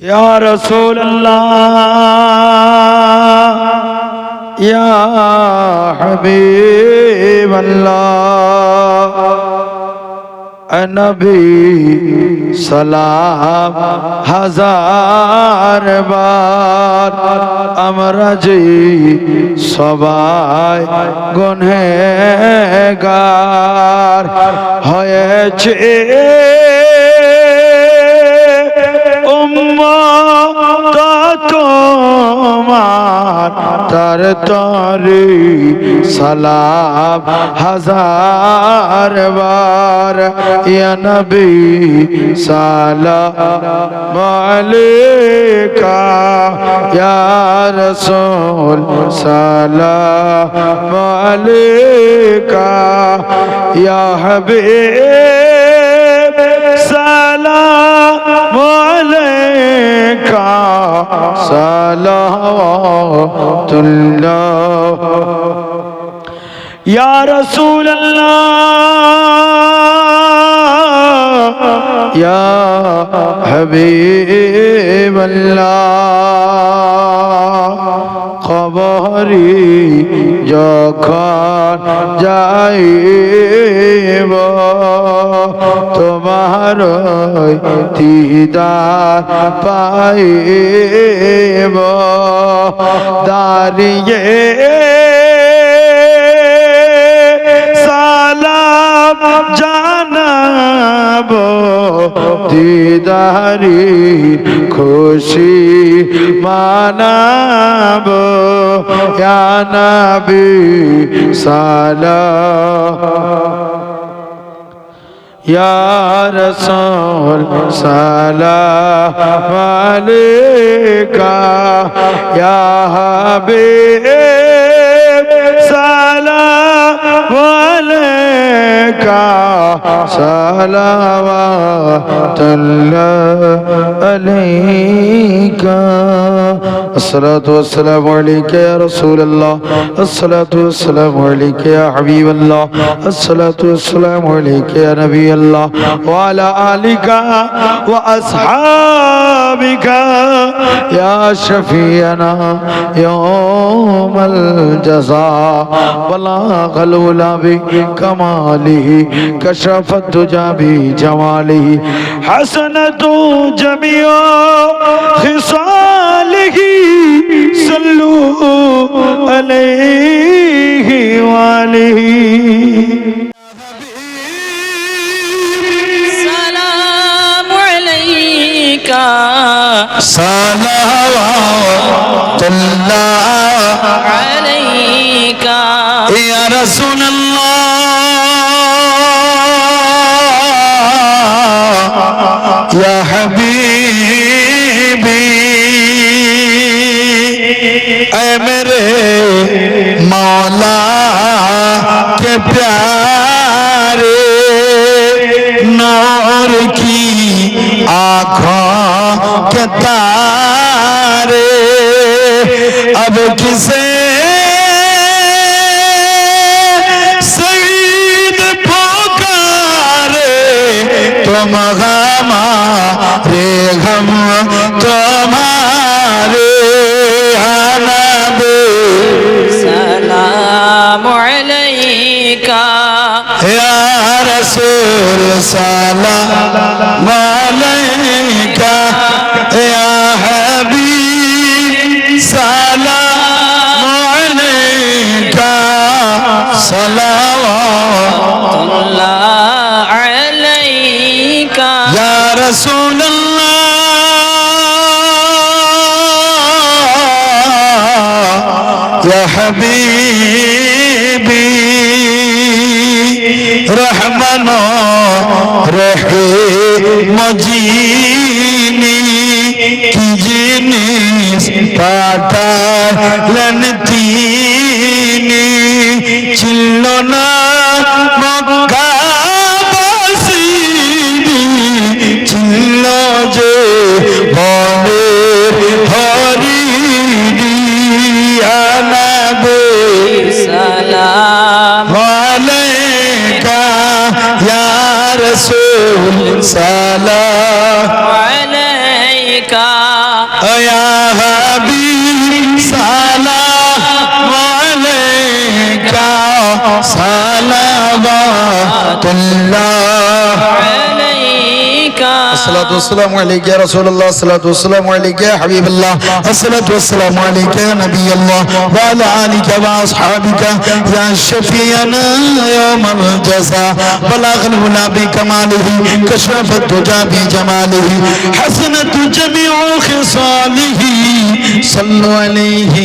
يا رسول الله يا حبيب الله নবী সালাম হাজার বার আমরা যে সবাই গনহেগার হয়েছে উম্মত তোমার তার তরে সালাম হাজার বার। ইয়া নবী সালাম আলাইকা, ইয়া রাসূল সালাম আলাইকা, ইয়া হাবিব হাবিবাল্লাহ। কবরি যখন যাইব তোমার দিদার পাইব দাঁড়িয়ে সালাম জানাব। দিদারি খুশি মানাব। নবী সালাম يا رسول سلام عليك يا حبيب سلام عليك صلوات الله عليك. الصلاة والسلام عليك يا رسول الله. الصلاة والسلام عليك يا حبيب الله. الصلاة والسلام عليك يا نبي الله. وعلى آلك وأصحابك يا شفينا يوم الجزاء. بلاغ الأولى بكماله كشف الدجى بجماله حسنة جميع خصاله صلوا عليه وآله السلام عليك صلوات الله عليك يا رسول الله يا حبيبي اے میرے مولا کے پیارے نور کی آنکھوں کے تارے اب کسے মহামা রে ঘম তোমারে হানাবে সালাম আলাইকা ইয়া রাসূল সালাম আলাইকা رسول الله يا حبيبي رحمن رحيم جيني কি জিনিস পাঠালেন সালাম আলাইকা। ইয়া হাবিব সালাম আলাইকা সালাম তুল্লাহ الصلاة والسلام عليك يا رسول الله الصلاة والسلام عليك يا حبيب الله الصلاة والسلام عليك يا نبي الله وعلى آلك وأصحابك يا شفيعنا يوم الجزاء بلغ الهنا بكماله كشف الدجى بجماله حسنت جميع خصاله صلوا عليه